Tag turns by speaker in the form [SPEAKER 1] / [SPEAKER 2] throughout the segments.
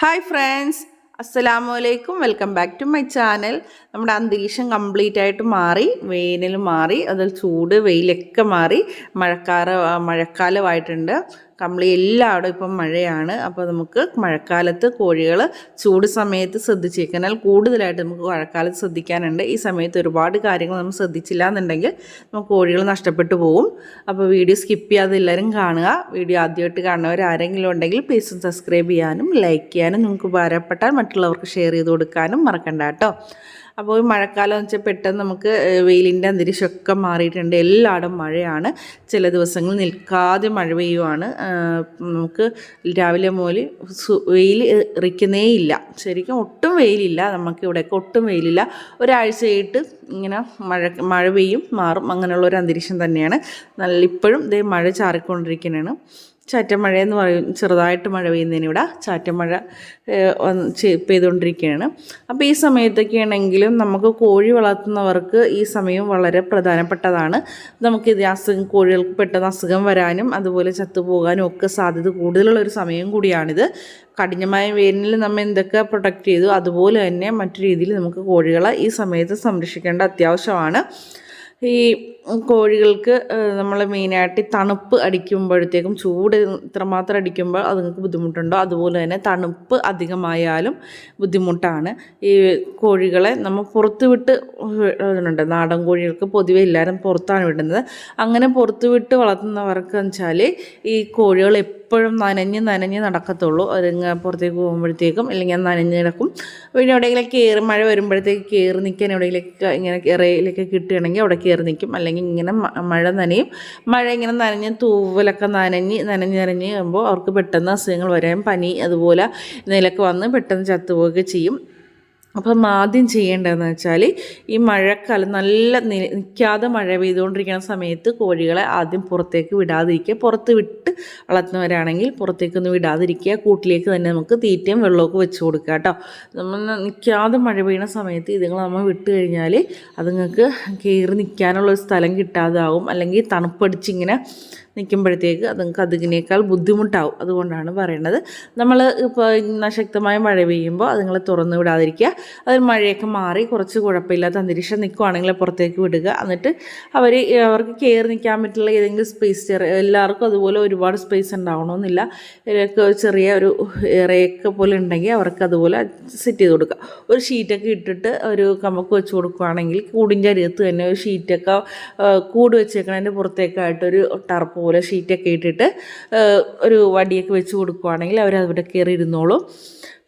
[SPEAKER 1] Hi friends അസ്സലാമു അലൈക്കും welcome back to my channel നമ്മുടെ അന്തരീക്ഷം കംപ്ലീറ്റ് ആയിട്ട് മാറി വേനൽ മാറി അതിൽ ചൂട് വെയിലൊക്കെ മാറി മഴക്കാല മഴക്കാലമായിട്ടുണ്ട്. കംപ്ലീ എല്ലായിടും ഇപ്പം മഴയാണ്. അപ്പോൾ നമുക്ക് മഴക്കാലത്ത് കോഴികൾ ചൂട് സമയത്ത് ശ്രദ്ധിച്ചേക്കാനാൽ കൂടുതലായിട്ട് നമുക്ക് മഴക്കാലത്ത് ശ്രദ്ധിക്കാനുണ്ട്. ഈ സമയത്ത് ഒരുപാട് കാര്യങ്ങൾ നമ്മൾ ശ്രദ്ധിച്ചില്ല എന്നുണ്ടെങ്കിൽ നമുക്ക് കോഴികൾ നഷ്ടപ്പെട്ടു പോകും അപ്പോൾ വീഡിയോ സ്കിപ്പ് ചെയ്യാതെ എല്ലാവരും കാണുക. വീഡിയോ ആദ്യമായിട്ട് കാണുന്നവർ ആരെങ്കിലും ഉണ്ടെങ്കിൽ പ്ലീസ് സബ്സ്ക്രൈബ് ചെയ്യാനും ലൈക്ക് ചെയ്യാനും നിങ്ങൾക്ക് ഉപകാരപ്പെട്ടാൽ മറ്റുള്ളവർക്ക് ഷെയർ ചെയ്ത് കൊടുക്കാനും മറക്കണ്ട കേട്ടോ. അപ്പോൾ ഈ മഴക്കാലം എന്ന് വെച്ചാൽ പെട്ടെന്ന് നമുക്ക് വെയിലിന്റെ അന്തരീക്ഷമൊക്കെ മാറിയിട്ടുണ്ട്. എല്ലായിടും മഴയാണ്. ചില ദിവസങ്ങൾ നിൽക്കാതെ മഴ പെയ്യുവാണ്. നമുക്ക് രാവിലെ മുതൽ വെയിൽ ഇറിക്കുന്നേയില്ല ശരിക്കും ഒട്ടും വെയിലില്ല. നമുക്ക് ഇവിടെയൊക്കെ ഒട്ടും വെയിലില്ല. ഒരാഴ്ചയായിട്ട് ഇങ്ങനെ മഴ മഴ പെയ്യും മാറും. അങ്ങനെയുള്ള ഒരു അന്തരീക്ഷം തന്നെയാണ്. നല്ല ഇപ്പോഴും ഇതേ മഴ ചാറിക്കൊണ്ടിരിക്കുന്നതാണ് ചാറ്റമഴ എന്ന് പറയും ചെറുതായിട്ട് മഴ പെയ്യുന്നതിന് ഇവിടെ ചാറ്റമഴ പെയ്തുകൊണ്ടിരിക്കുകയാണ്. അപ്പോൾ ഈ സമയത്തൊക്കെ ആണെങ്കിലും നമുക്ക് കോഴി വളർത്തുന്നവർക്ക് ഈ സമയം വളരെ പ്രധാനപ്പെട്ടതാണ്. നമുക്ക് ഇത് അസുഖം കോഴികൾക്ക് പെട്ടെന്ന് അസുഖം വരാനും അതുപോലെ ചത്തുപോകാനും ഒക്കെ സാധ്യത കൂടുതലുള്ള ഒരു സമയം കൂടിയാണിത്. കഠിനമായ വേനലിൽ നമ്മൾ എന്തൊക്കെ പ്രൊട്ടക്റ്റ് ചെയ്തു അതുപോലെ തന്നെ മറ്റു രീതിയിൽ നമുക്ക് കോഴികളെ ഈ സമയത്ത് സംരക്ഷിക്കേണ്ട അത്യാവശ്യമാണ്. ഈ കോഴികൾക്ക് നമ്മൾ മെയിനായിട്ട് തണുപ്പ് അടിക്കുമ്പോഴത്തേക്കും ചൂട് ഇത്രമാത്രം അടിക്കുമ്പോൾ അതുങ്ങൾക്ക് ബുദ്ധിമുട്ടുണ്ടോ? അതുപോലെ തന്നെ തണുപ്പ് അധികമായാലും ബുദ്ധിമുട്ടാണ്. ഈ കോഴികളെ നമ്മൾ പുറത്ത് വിട്ട് ഇടുന്നുണ്ട് നാടൻ കോഴികൾക്ക് പൊതുവെ എല്ലാവരും പുറത്താണ് വിടുന്നത്. അങ്ങനെ പുറത്ത് വിട്ട് വളർത്തുന്നവർക്ക് വെച്ചാൽ ഈ കോഴികൾ എപ്പോഴും നനഞ്ഞ് നനഞ്ഞ് നടക്കത്തുള്ളൂ. അതിങ്ങ് പുറത്തേക്ക് പോകുമ്പോഴത്തേക്കും അല്ലെങ്കിൽ നനഞ്ഞ് കിടക്കും. പിന്നെ എവിടെയെങ്കിലും കയറി മഴ വരുമ്പോഴത്തേക്ക് കയറി നിൽക്കാൻ എവിടെയെങ്കിലൊക്കെ ഇങ്ങനെ ഇറയിലൊക്കെ കിട്ടുകയാണെങ്കിൽ അവിടെ കയറി നിൽക്കും. അല്ലെങ്കിൽ ഇങ്ങനെ മ- മഴ നനയും. മഴ ഇങ്ങനെ നനഞ്ഞ് തൂവലൊക്കെ നനഞ്ഞ് നനഞ്ഞ് നനഞ്ഞ് കഴിയുമ്പോൾ അവർക്ക് പെട്ടെന്ന് അസുഖങ്ങൾ വരാൻ പനി അതുപോലെ എന്തെങ്കിലുമൊക്കെ വന്ന് പെട്ടെന്ന് ചത്തുപോവുകയൊക്കെ ചെയ്യും. അപ്പം ആദ്യം ചെയ്യേണ്ടതെന്ന് വെച്ചാൽ ഈ മഴക്കാലം നല്ല നിൽക്കാതെ മഴ പെയ്തുകൊണ്ടിരിക്കുന്ന സമയത്ത് കോഴികളെ ആദ്യം പുറത്തേക്ക് വിടാതിരിക്കുക. പുറത്ത് വിട്ട് വളർത്തുന്നവരാണെങ്കിൽ പുറത്തേക്കൊന്നും വിടാതിരിക്കുക. കൂട്ടിലേക്ക് തന്നെ നമുക്ക് തീറ്റയും വെള്ളമൊക്കെ വെച്ച് കൊടുക്കുക കേട്ടോ. നമ്മൾ നിൽക്കാതെ മഴ പെയ്യുന്ന സമയത്ത് ഇതുങ്ങൾ നമ്മൾ വിട്ട് കഴിഞ്ഞാൽ അതുങ്ങൾക്ക് കയറി നിൽക്കാനുള്ള ഒരു സ്ഥലം കിട്ടാതാവും. അല്ലെങ്കിൽ തണുപ്പടിച്ചിങ്ങനെ നിൽക്കുമ്പോഴത്തേക്ക് അതുങ്ങൾക്ക് അതിനേക്കാൾ ബുദ്ധിമുട്ടാവും അതുകൊണ്ടാണ് പറയുന്നത് നമ്മൾ ഇപ്പോൾ ശക്തമായ മഴ പെയ്യുമ്പോൾ അതുങ്ങളെ തുറന്നു വിടാതിരിക്കുക. അതിൽ മഴയൊക്കെ മാറി കുറച്ച് കുഴപ്പമില്ലാത്ത അന്തരീക്ഷം നിൽക്കുവാണെങ്കിൽ പുറത്തേക്ക് വിടുക. എന്നിട്ട് അവർ അവർക്ക് കയറി നിൽക്കാൻ പറ്റുള്ള ഏതെങ്കിലും സ്പേസ് ചെറിയ എല്ലാവർക്കും അതുപോലെ ഒരുപാട് സ്പേസ് ഉണ്ടാവണമെന്നില്ല. ചെറിയ ഒരു ഇറയൊക്കെ പോലെ ഉണ്ടെങ്കിൽ അവർക്ക് അതുപോലെ സെറ്റ് ചെയ്ത് കൊടുക്കുക. ഒരു ഷീറ്റൊക്കെ ഇട്ടിട്ട് ഒരു കമക്ക് വെച്ച് കൊടുക്കുകയാണെങ്കിൽ കൂടിന്റെ അരികത്ത് തന്നെ ഒരു ഷീറ്റൊക്കെ കൂട് വെച്ചേക്കണതിന്റെ പുറത്തേക്കായിട്ടൊരു ടർപ്പ് പോലെ ഷീറ്റൊക്കെ ഇട്ടിട്ട് ഒരു വടിയൊക്കെ വെച്ച് കൊടുക്കുകയാണെങ്കിൽ അവർ അവിടെ കയറി ഇരുന്നോളും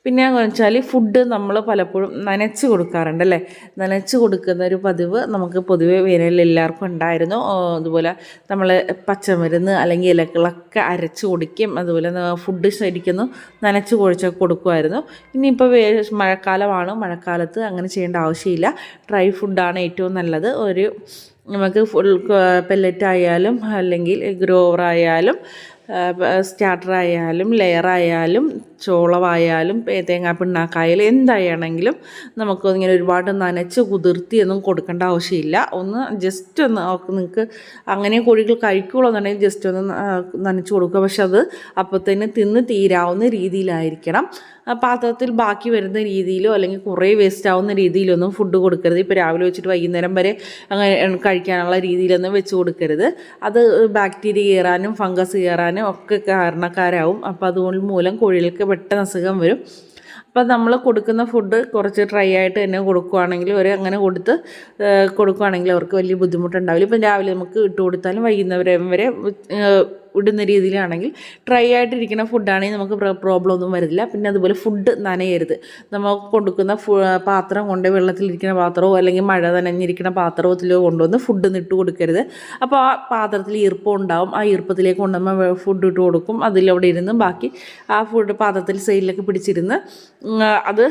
[SPEAKER 1] പിന്നെ വെച്ചാൽ ഫുഡ് നമ്മൾ പലപ്പോഴും നനച്ച് കൊടുക്കാറുണ്ട് അല്ലേ? നനച്ച് കൊടുക്കുന്ന ഒരു പതിവ് നമുക്ക് പൊതുവേ വേനലിൽ എല്ലാവർക്കും ഉണ്ടായിരുന്നു. അതുപോലെ നമ്മൾ പച്ചമരുന്ന് അല്ലെങ്കിൽ ഇലകളൊക്കെ അരച്ച് കുടിക്കും. അതുപോലെ ഫുഡ് ശരിക്കുന്നു നനച്ച് കുഴിച്ചൊക്കെ കൊടുക്കുമായിരുന്നു. ഇനിയിപ്പോൾ വേ മഴക്കാലമാണ്. മഴക്കാലത്ത് അങ്ങനെ ചെയ്യേണ്ട ആവശ്യമില്ല. ഡ്രൈ ഫുഡാണ് ഏറ്റവും നല്ലത്. ഒരു നമുക്ക് ഫുൾ പെല്ലറ്റ് ആയാലും അല്ലെങ്കിൽ ഗ്രോവർ ആയാലും സ്റ്റാർട്ടർ ആയാലും ലെയർ ആയാലും ചോളമായാലും പേ- തേങ്ങാ പിണ്ണാക്കായാലും എന്തായാണെങ്കിലും നമുക്ക് ഇങ്ങനെ ഒരുപാട് നനച്ച് കുതിർത്തി ഒന്നും കൊടുക്കേണ്ട ആവശ്യമില്ല. ഒന്ന് ജസ്റ്റ് ഒന്ന് നിങ്ങൾക്ക് അങ്ങനെ കോഴികൾ കഴിക്കുള്ളൂ എന്നുണ്ടെങ്കിൽ ജസ്റ്റ് ഒന്ന് നനച്ച് കൊടുക്കുക. പക്ഷെ അത് അപ്പോഴത്തേന് തിന്ന് തീരാവുന്ന രീതിയിലായിരിക്കണം. പാത്രത്തിൽ ബാക്കി വരുന്ന രീതിയിലോ അല്ലെങ്കിൽ കുറേ വേസ്റ്റ് ആവുന്ന രീതിയിലൊന്നും ഫുഡ് കൊടുക്കരുത്. ഇപ്പോൾ രാവിലെ വെച്ചിട്ട് വൈകുന്നേരം വരെ അങ്ങനെ കഴിക്കാനുള്ള രീതിയിലൊന്നും വെച്ച് കൊടുക്കരുത്. അത് ബാക്ടീരിയ കയറാനും ഫംഗസ് കയറാനും ഒക്കെ കാരണക്കാരാവും. അപ്പോൾ അതുകൊണ്ട് മൂലം കോഴികൾക്ക് പെട്ടെന്ന് അസുഖം വരും. അപ്പം നമ്മൾ കൊടുക്കുന്ന ഫുഡ് കുറച്ച് ഡ്രൈ ആയിട്ട് തന്നെ കൊടുക്കുകയാണെങ്കിൽ ഒരു അങ്ങനെ കൊടുത്ത് കൊടുക്കുകയാണെങ്കിൽ അവർക്ക് വലിയ ബുദ്ധിമുട്ടുണ്ടാവില്ല. ഇപ്പം രാവിലെ നമുക്ക് ഇട്ട് കൊടുത്താലും വൈകുന്നേരം വരെ ഇടുന്ന രീതിയിലാണെങ്കിൽ ഡ്രൈ ആയിട്ടിരിക്കുന്ന ഫുഡാണെങ്കിൽ നമുക്ക് പ്രോബ്ലം ഒന്നും വരില്ല പിന്നെ അതുപോലെ ഫുഡ് നനയരുത്. നമ്മൾ കൊടുക്കുന്ന പാത്രം കൊണ്ട് വെള്ളത്തിലിരിക്കുന്ന പാത്രമോ അല്ലെങ്കിൽ മഴ നനഞ്ഞിരിക്കുന്ന പാത്രത്തിലോ കൊണ്ടുവന്ന് ഫുഡ് ഇട്ട് കൊടുക്കരുത്. അപ്പോൾ ആ പാത്രത്തിൽ ഈർപ്പം ഉണ്ടാവും. ആ ഈർപ്പത്തിലേക്ക് കൊണ്ടുവന്ന് ഫുഡ് ഇട്ട് കൊടുക്കും. അതിലവിടെ ഇരുന്ന് ബാക്കി ആ ഫുഡ് പാത്രത്തിൽ സൈഡിലൊക്കെ പിടിച്ചിരുന്ന് അത്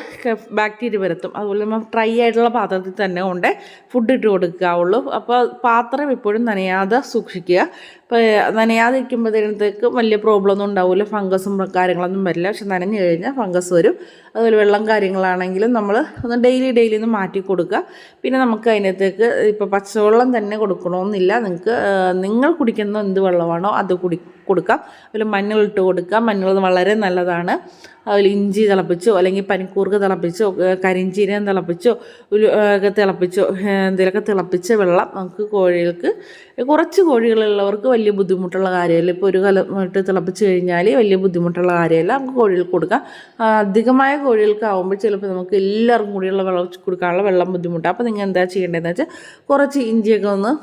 [SPEAKER 1] ബാക്ടീരിയ വരുത്തും അതുപോലെ നമ്മൾ ഡ്രൈ ആയിട്ടുള്ള പാത്രത്തിൽ തന്നെ കൊണ്ട് ഫുഡ് ഇട്ട് കൊടുക്കാവുള്ളൂ. അപ്പോൾ പാത്രം എപ്പോഴും നനയാതെ സൂക്ഷിക്കുക. ഇപ്പോൾ നനയാതിരിക്കുമ്പോഴത്തേക്ക് വലിയ പ്രോബ്ലം ഒന്നും ഉണ്ടാവില്ല ഫംഗസും കാര്യങ്ങളൊന്നും വരില്ല. പക്ഷെ നനഞ്ഞു കഴിഞ്ഞാൽ ഫംഗസ് വരും. അതുപോലെ വെള്ളം കാര്യങ്ങളാണെങ്കിലും നമ്മൾ ഒന്ന് ഡെയിലി ഡെയിലി ഒന്ന് മാറ്റി കൊടുക്കുക. പിന്നെ നമുക്ക് അതിനകത്തേക്ക് ഇപ്പോൾ പച്ചവെള്ളം തന്നെ കൊടുക്കണമെന്നില്ല. നിങ്ങൾക്ക് നിങ്ങൾ കുടിക്കുന്ന എന്ത് വെള്ളമാണോ അത് കുടി കൊടുക്കാം. അതിൽ മഞ്ഞൾ ഇട്ട് കൊടുക്കാം. മഞ്ഞൾ വളരെ നല്ലതാണ്. അതിൽ ഇഞ്ചി തിളപ്പിച്ചോ അല്ലെങ്കിൽ പനിക്കൂർക്ക് തിളപ്പിച്ചോ കരിഞ്ചീരം തിളപ്പിച്ചോ ഒക്കെ തിളപ്പിച്ചോ എന്തെങ്കിലുമൊക്കെ തിളപ്പിച്ച വെള്ളം നമുക്ക് കോഴികൾക്ക് കുറച്ച് കോഴികളുള്ളവർക്ക് വലിയ ബുദ്ധിമുട്ടുള്ള കാര്യമല്ല. ഇപ്പോൾ ഒരു കലം ഇട്ട് തിളപ്പിച്ച് കഴിഞ്ഞാൽ വലിയ ബുദ്ധിമുട്ടുള്ള കാര്യമല്ല. നമുക്ക് കോഴികൾക്ക് കൊടുക്കാം. അധികമായ കോഴികൾക്ക് ആകുമ്പോൾ ചിലപ്പോൾ നമുക്ക് എല്ലാവർക്കും കൂടിയുള്ള വെള്ളം കൊടുക്കാനുള്ള വെള്ളം ബുദ്ധിമുട്ടാണ് അപ്പോൾ നിങ്ങൾ എന്താ ചെയ്യേണ്ടതെന്ന് വെച്ചാൽ കുറച്ച് ഇഞ്ചിയൊക്കെ ഒന്ന്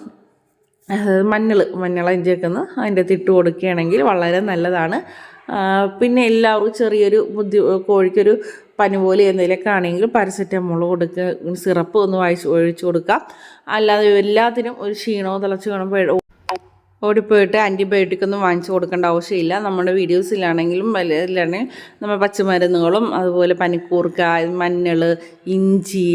[SPEAKER 1] മഞ്ഞൾ മഞ്ഞൾ ഇഞ്ചിയൊക്കെ ഒന്ന് അതിന്റെ ഇട്ട് കൊടുക്കുകയാണെങ്കിൽ വളരെ നല്ലതാണ്. പിന്നെ എല്ലാവർക്കും ചെറിയൊരു ബുദ്ധി കോഴിക്കൊരു പനി പോലെ എന്തെങ്കിലുമൊക്കെ ആണെങ്കിൽ പാരസെറ്റമോൾ കൊടുക്കുക സിറപ്പ് ഒന്ന് വായിച്ച് ഒഴിച്ച് കൊടുക്കാം അല്ലാതെ എല്ലാത്തിനും ഒരു ക്ഷീണവും തിളച്ച് കാണുമ്പോൾ ഓടിപ്പോയിട്ട് ആന്റിബയോട്ടിക് ഒന്നും വാങ്ങിച്ചു കൊടുക്കേണ്ട ആവശ്യമില്ല. നമ്മുടെ വീഡിയോസിലാണെങ്കിലും വലിയ നമ്മൾ പച്ചമരുന്നുകളും അതുപോലെ പനിക്കൂർക്ക മഞ്ഞൾ ഇഞ്ചി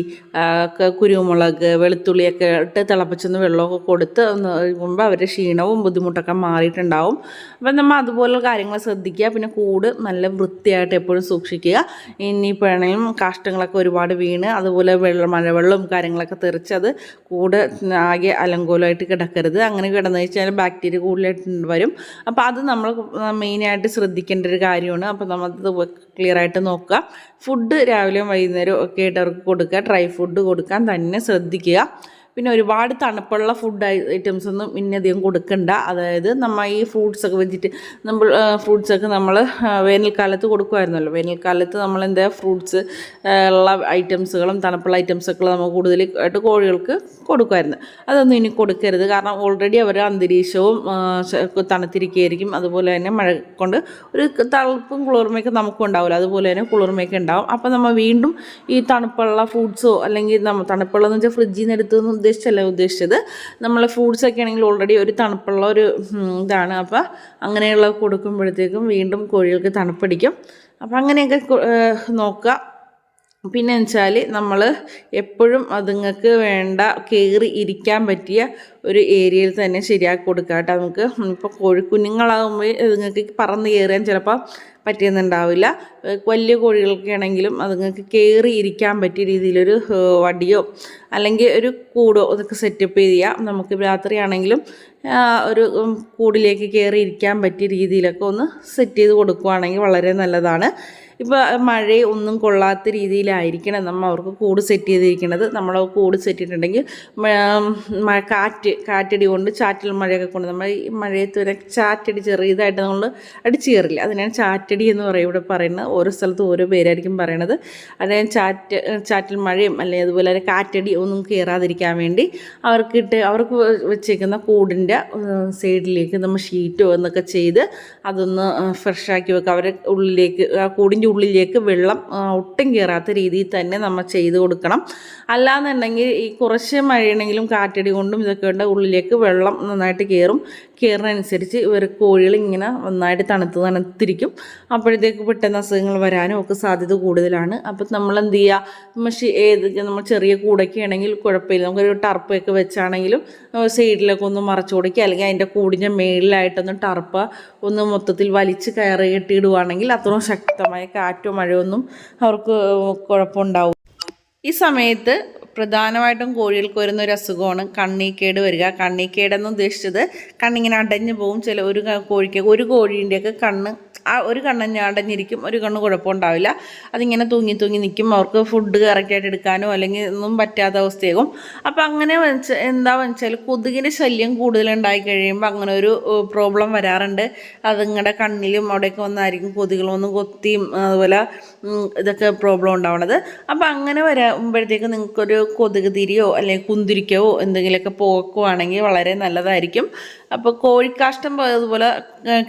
[SPEAKER 1] കുരുമുളക് വെളുത്തുള്ളിയൊക്കെ ഇട്ട് തിളപ്പിച്ചൊന്ന് വെള്ളമൊക്കെ കൊടുത്ത് ഒന്ന് കഴിയുമ്പോൾ അവരുടെ ക്ഷീണവും ബുദ്ധിമുട്ടൊക്കെ മാറിയിട്ടുണ്ടാവും. അപ്പം നമ്മൾ അതുപോലുള്ള കാര്യങ്ങൾ ശ്രദ്ധിക്കുക. പിന്നെ കൂട് നല്ല വൃത്തിയായിട്ട് എപ്പോഴും സൂക്ഷിക്കുക. ഇനിയിപ്പോഴാണെങ്കിലും കാഷ്ടങ്ങളൊക്കെ ഒരുപാട് വീണ് അതുപോലെ വെള്ളം മഴവെള്ളവും കാര്യങ്ങളൊക്കെ തെറിച്ച് അത് കൂട് ആകെ അലങ്കോലമായിട്ട് കിടക്കരുത്. അങ്ങനെ കിടന്നു വെച്ചാൽ ബാക്ടീരിയ കൂടുതലായിട്ട് വരും. അപ്പോൾ അത് നമ്മൾ മെയിനായിട്ട് ശ്രദ്ധിക്കേണ്ട ഒരു കാര്യമാണ്. അപ്പോൾ നമ്മളത് ക്ലിയർ ആയിട്ട് നോക്കുക. ഫുഡ് രാവിലെയും വൈകുന്നേരവും ഒക്കെ ആയിട്ട് അവർക്ക് കൊടുക്കുക. ഡ്രൈ ഫുഡ് കൊടുക്കാൻ തന്നെ ശ്രദ്ധിക്കുക. പിന്നെ ഒരുപാട് തണുപ്പുള്ള ഫുഡ് ഐറ്റംസ് ഒന്നും ഇന്നധികം കൊടുക്കണ്ട. അതായത് നമ്മൾ ഈ ഫ്രൂട്ട്സൊക്കെ വെച്ചിട്ട് നമ്മൾ ഫ്രൂട്ട്സൊക്കെ നമ്മൾ വേനൽക്കാലത്ത് കൊടുക്കുമായിരുന്നല്ലോ വേനൽക്കാലത്ത് നമ്മൾ എന്താ ഫ്രൂട്ട്സ് ഉള്ള ഐറ്റംസുകളും തണുപ്പുള്ള ഐറ്റംസൊക്കെ നമ്മൾ കൂടുതൽ ആയിട്ട് കോഴികൾക്ക് കൊടുക്കുമായിരുന്നു അതൊന്നും ഇനി കൊടുക്കരുത്. കാരണം ഓൾറെഡി അവരുടെ അന്തരീക്ഷവും തണുത്തിരിക്കുകയായിരിക്കും. അതുപോലെ തന്നെ മഴ കൊണ്ട് ഒരു തണുപ്പും കുളിർമയൊക്കെ നമുക്കും ഉണ്ടാവില്ല അതുപോലെ തന്നെ കുളിർമയൊക്കെ ഉണ്ടാവും. അപ്പോൾ നമ്മൾ വീണ്ടും ഈ തണുപ്പുള്ള ഫ്രൂട്ട്സോ അല്ലെങ്കിൽ നമ്മൾ തണുപ്പുള്ളതെന്ന് വെച്ചാൽ ഫ്രിഡ്ജിൽ നിന്ന് എടുത്തൊന്നും ഉദ്ദേശിച്ചല്ല ഉദ്ദേശിച്ചത്. നമ്മൾ ഫ്രൂട്ട്സൊക്കെ ആണെങ്കിൽ ഓൾറെഡി ഒരു തണുപ്പുള്ള ഒരു ഇതാണ്. അപ്പോൾ അങ്ങനെയുള്ള കൊടുക്കുമ്പോഴത്തേക്കും വീണ്ടും കോഴികൾക്ക് തണുപ്പടിക്കും. അപ്പോൾ അങ്ങനെയൊക്കെ നോക്കുക. പിന്നെ വെച്ചാൽ നമ്മൾ എപ്പോഴും അതുങ്ങൾക്ക് വേണ്ട കയറി ഇരിക്കാൻ പറ്റിയ ഒരു ഏരിയയിൽ തന്നെ ശരിയാക്കി കൊടുക്കുക കേട്ടോ. നമുക്ക് ഇപ്പോൾ കോഴിക്കുഞ്ഞുങ്ങളാകുമ്പോൾ അതുങ്ങൾക്ക് പറന്ന് കയറാൻ ചിലപ്പോൾ പറ്റിയെന്നുണ്ടാവില്ല. വലിയ കോഴികൾക്ക് ആണെങ്കിലും അതുങ്ങൾക്ക് കയറി ഇരിക്കാൻ പറ്റിയ രീതിയിലൊരു വടിയോ അല്ലെങ്കിൽ ഒരു കൂടോ അതൊക്കെ സെറ്റപ്പ് ചെയ്യുക നമുക്ക് രാത്രിയാണെങ്കിലും ഒരു കൂടിലേക്ക് കയറി ഇരിക്കാൻ പറ്റിയ രീതിയിലൊക്കെ ഒന്ന് സെറ്റ് ചെയ്ത് കൊടുക്കുകയാണെങ്കിൽ വളരെ നല്ലതാണ്. ഇപ്പോൾ മഴ ഒന്നും കൊള്ളാത്ത രീതിയിലായിരിക്കണം നമ്മൾ അവർക്ക് കൂട് സെറ്റ് ചെയ്തിരിക്കുന്നത്. നമ്മൾ കൂട് സെറ്റ് ചെയ്തിട്ടുണ്ടെങ്കിൽ മ- മഴ കാറ്റ് കാറ്റടി കൊണ്ട് ചാറ്റൽ മഴയൊക്കെ കൊണ്ട് നമ്മൾ ഈ മഴയത്ത് വരെ ചാറ്റടി ചെറിയതായിട്ട് നമ്മൾ അടിച്ചു കയറില്ല അതിനാണ് ചാറ്റടി എന്ന് പറയും. ഇവിടെ പറയുന്നത് ഓരോ സ്ഥലത്തും ഓരോ പേരായിരിക്കും പറയണത്. അതായത് ചാറ്റ് ചാറ്റൽ മഴയും അല്ലെങ്കിൽ അതുപോലെ തന്നെ കാറ്റടി ഒന്നും കയറാതിരിക്കാൻ വേണ്ടി അവർക്കിട്ട് അവർക്ക് വെച്ചേക്കുന്ന കൂടിന്റെ സൈഡിലേക്ക് നമ്മൾ ഷീറ്റോ എന്നൊക്കെ ചെയ്ത് അതൊന്ന് ഫ്രഷാക്കി വെക്കുക. അവരെ ഉള്ളിലേക്ക് ആ കൂടിന്റെ ഉള്ളിലേക്ക് വെള്ളം ഒട്ടും കയറാത്ത രീതിയിൽ തന്നെ നമ്മൾ ചെയ്ത് കൊടുക്കണം. അല്ലാന്നുണ്ടെങ്കിൽ ഈ കുറച്ച് മഴയാണെങ്കിലും കാറ്റടി കൊണ്ടും ഇതൊക്കെ ഉണ്ട് ഉള്ളിലേക്ക് വെള്ളം നന്നായിട്ട് കയറും കയറുന്നതനുസരിച്ച് ഇവർ കോഴികൾ ഇങ്ങനെ നന്നായിട്ട് തണുത്ത് തണുത്തിരിക്കും. അപ്പോഴത്തേക്ക് പെട്ടെന്ന് അസുഖങ്ങൾ വരാനും ഒക്കെ സാധ്യത കൂടുതലാണ്. അപ്പം നമ്മൾ എന്ത് ചെയ്യുക നമ്മൾ ഏത് നമ്മൾ ചെറിയ കൂടൊക്കെ ആണെങ്കിൽ കുഴപ്പമില്ല. നമുക്കൊരു ടർപ്പൊക്കെ വെച്ചാണെങ്കിലും സൈഡിലൊക്കെ ഒന്ന് മറച്ചു കൊടുക്കുക. അല്ലെങ്കിൽ അതിന്റെ കൂടിന്റെ മേളിലായിട്ടൊന്ന് ടർപ്പ്. ഒന്ന് മൊത്തത്തിൽ വലിച്ച് കയറി കെട്ടിയിടുവാണെങ്കിൽ അത്രയും ശക്തമായ കാറ്റോ മഴയോ ഒന്നും അവർക്ക് കുഴപ്പമുണ്ടാവും ഈ സമയത്ത് പ്രധാനമായിട്ടും കോഴികൾക്ക് വരുന്ന ഒരു അസുഖമാണ് കണ്ണീക്കേട് വരിക. കണ്ണീക്കേടെന്ന് ഉദ്ദേശിച്ചത് കണ്ണിങ്ങനെ അടഞ്ഞു പോകും. ചില ഒരു കോഴിക്ക് ഒരു കോഴീന്റെയൊക്കെ കണ്ണ് ആ ഒരു കണ്ണ് ഞാണ്ടഞ്ഞിരിക്കും ഒരു കണ്ണ് കുഴപ്പമുണ്ടാവില്ല അതിങ്ങനെ തൂങ്ങി തൂങ്ങി നിൽക്കും. അവർക്ക് ഫുഡ് കറക്റ്റായിട്ട് എടുക്കാനോ അല്ലെങ്കിൽ ഒന്നും പറ്റാത്ത അവസ്ഥയാകും. അപ്പോൾ അങ്ങനെ എന്താ വെച്ചാൽ കൊതുകിന്റെ ശല്യം കൂടുതലുണ്ടായി കഴിയുമ്പോൾ അങ്ങനെ ഒരു പ്രോബ്ലം വരാറുണ്ട്. അത് നിങ്ങളുടെ കണ്ണിലും അവിടെയൊക്കെ വന്നായിരിക്കും കൊതുകളൊന്നും കൊത്തിയും അതുപോലെ ഇതൊക്കെ പ്രോബ്ലം ഉണ്ടാവണത്. അപ്പോൾ അങ്ങനെ വരുമ്പോഴത്തേക്ക് നിങ്ങൾക്കൊരു കൊതുക് തിരിയോ അല്ലെങ്കിൽ കുന്തിരിക്കവോ എന്തെങ്കിലുമൊക്കെ പോക്കുവാണെങ്കിൽ വളരെ നല്ലതായിരിക്കും. അപ്പോൾ കോഴിക്കാഷ്ടം അതുപോലെ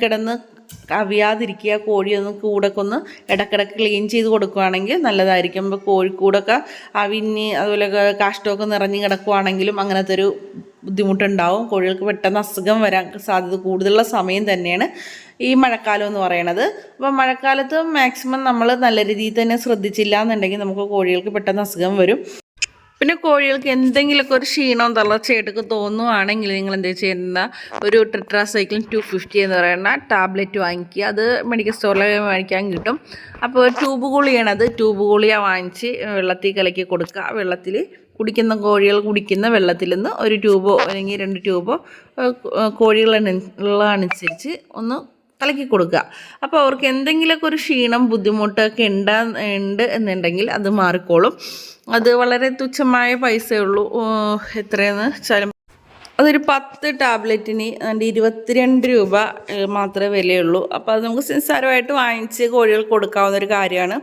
[SPEAKER 1] കിടന്ന് അവിയാതിരിക്കുക കോഴിയൊന്ന് കൂടൊക്കെ ഒന്ന് ഇടക്കിടക്ക് ക്ലീൻ ചെയ്ത് കൊടുക്കുകയാണെങ്കിൽ നല്ലതായിരിക്കും. ഇപ്പോൾ കോഴിക്കൂടൊക്കെ അവിഞ്ഞ് അതുപോലെ കാഷ്ടമൊക്കെ നിറഞ്ഞ് കിടക്കുവാണെങ്കിലും അങ്ങനത്തെ ഒരു ബുദ്ധിമുട്ടുണ്ടാവും. കോഴികൾക്ക് പെട്ടെന്ന് അസുഖം വരാൻ സാധ്യത കൂടുതലുള്ള സമയം തന്നെയാണ് ഈ മഴക്കാലം എന്ന് പറയണത് അപ്പോൾ മഴക്കാലത്ത് മാക്സിമം നമ്മൾ നല്ല രീതിയിൽ തന്നെ ശ്രദ്ധിച്ചില്ല എന്നുണ്ടെങ്കിൽ നമുക്ക് കോഴികൾക്ക് പെട്ടെന്ന് അസുഖം വരും. പിന്നെ കോഴികൾക്ക് എന്തെങ്കിലുമൊക്കെ ഒരു ക്ഷീണം തളർച്ചയായിട്ടൊക്കെ തോന്നുവാണെങ്കിൽ നിങ്ങൾ എന്ത് ചെയ്യുന്ന ഒരു ടെട്രാസൈക്ലിൻ ടു ഫിഫ്റ്റി എന്ന് പറയുന്ന ടാബ്ലറ്റ് വാങ്ങിക്കുക. അത് മെഡിക്കൽ സ്റ്റോറിൽ വാങ്ങിക്കാൻ കിട്ടും. അപ്പോൾ ട്യൂബ് ഗുളിയാണ് അത്. ട്യൂബ് ഗുളിയ വാങ്ങിച്ച് വെള്ളത്തിൽ കലക്കി കൊടുക്കുക. വെള്ളത്തിൽ കുടിക്കുന്ന കോഴികൾ കുടിക്കുന്ന വെള്ളത്തിൽ നിന്ന് ഒരു ട്യൂബോ അല്ലെങ്കിൽ രണ്ട് ട്യൂബോ കോഴികളനുസരിച്ച് ഒന്ന് കലക്കി കൊടുക്കുക. അപ്പോൾ അവർക്ക് എന്തെങ്കിലുമൊക്കെ ഒരു ക്ഷീണം ബുദ്ധിമുട്ടൊക്കെ ഉണ്ടാ ഉണ്ട് എന്നുണ്ടെങ്കിൽ അത് മാറിക്കോളും. അത് വളരെ തുച്ഛമായ പൈസയേ ഉള്ളൂ എത്രയെന്ന് വെച്ചാലും. അതൊരു പത്ത് ടാബ്ലറ്റിന് ഇരുപത്തിരണ്ട് രൂപ മാത്രമേ വിലയുള്ളൂ. അപ്പോൾ അത് നമുക്ക് നിസ്സാരമായിട്ട് വാങ്ങിച്ച് കോഴികൾക്ക് കൊടുക്കാവുന്ന ഒരു കാര്യമാണ്.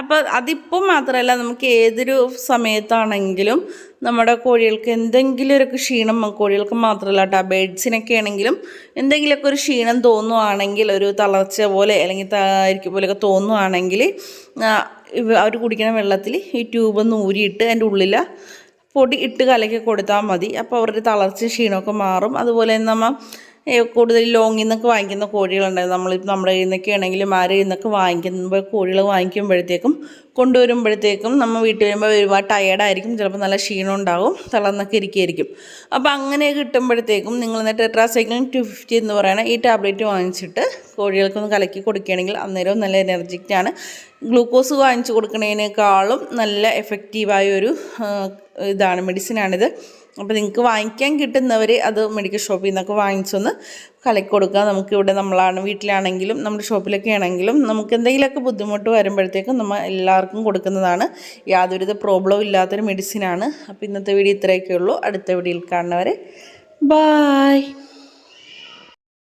[SPEAKER 1] അപ്പോൾ അതിപ്പം മാത്രമല്ല നമുക്ക് ഏതൊരു സമയത്താണെങ്കിലും നമ്മുടെ കോഴികൾക്ക് എന്തെങ്കിലും ഒരു ക്ഷീണം കോഴികൾക്ക് മാത്രമല്ല കേട്ടോ ബേഡ്സിനൊക്കെ ആണെങ്കിലും എന്തെങ്കിലുമൊക്കെ ഒരു ക്ഷീണം തോന്നുവാണെങ്കിൽ ഒരു തളർച്ച പോലെ അല്ലെങ്കിൽ താരിക്ക് പോലെയൊക്കെ തോന്നുവാണെങ്കിൽ അവർ കുടിക്കുന്ന വെള്ളത്തിൽ ഈ ട്യൂബ് ഒന്ന് ഊരിയിട്ട് അതിന്റെ ഉള്ളിൽ പൊടി ഇട്ട് കലക്കി കൊടുത്താൽ മതി. അപ്പോൾ അവരുടെ തളർച്ച ക്ഷീണമൊക്കെ മാറും. അതുപോലെ തന്നെ നമ്മൾ കൂടുതൽ ലോങ്ങിൽ നിന്നൊക്കെ വാങ്ങിക്കുന്ന കോഴികളുണ്ടായിരുന്നു നമ്മൾ നമ്മുടെ കയ്യിൽ നിന്നൊക്കെ ആണെങ്കിലും ആരുടെ നിന്നൊക്കെ വാങ്ങിക്കുമ്പോൾ കോഴികൾ വാങ്ങിക്കുമ്പോഴത്തേക്കും കൊണ്ടുവരുമ്പോഴത്തേക്കും നമ്മൾ വീട്ടിൽ വരുമ്പോൾ ഒരുപാട് ടയേർഡായിരിക്കും ചിലപ്പോൾ നല്ല ക്ഷീണം ഉണ്ടാകും തളർന്നൊക്കെ ഇരിക്കുകയായിരിക്കും അപ്പോൾ അങ്ങനെ കിട്ടുമ്പോഴത്തേക്കും നിങ്ങൾ ടെട്രാസൈക്ലിൻ ടു ഫിഫ്റ്റി എന്ന് പറയുന്ന ഈ ടാബ്ലറ്റ് വാങ്ങിച്ചിട്ട് കോഴികൾക്കൊന്ന് കലക്കി കൊടുക്കുകയാണെങ്കിൽ അന്നേരവും നല്ല എനർജിക്കാണ് ഗ്ലൂക്കോസ് വാങ്ങിച്ചു കൊടുക്കുന്നതിനേക്കാളും നല്ല എഫക്റ്റീവായ ഒരു ഇതാണ് മെഡിസിനാണിത് അപ്പോൾ നിങ്ങൾക്ക് വാങ്ങിക്കാൻ കിട്ടുന്നവർ അത് മെഡിക്കൽ ഷോപ്പിൽ നിന്നൊക്കെ വാങ്ങിച്ചൊന്ന് കലക്കി കൊടുക്കുക. നമുക്ക് ഇവിടെ നമ്മളാണ് വീട്ടിലാണെങ്കിലും നമ്മുടെ ഷോപ്പിലൊക്കെ ആണെങ്കിലും നമുക്ക് എന്തെങ്കിലുമൊക്കെ ബുദ്ധിമുട്ട് വരുമ്പോഴത്തേക്കും നമ്മൾ എല്ലാവർക്കും കൊടുക്കുന്നതാണ്. യാതൊരുവിധ പ്രോബ്ലവും ഇല്ലാത്തൊരു മെഡിസിനാണ് അപ്പോൾ ഇന്നത്തെ വീഡിയോ ഇത്രയൊക്കെ ഉള്ളൂ അടുത്ത വീഡിയോയിൽ കാണുന്നവരെ ബായ്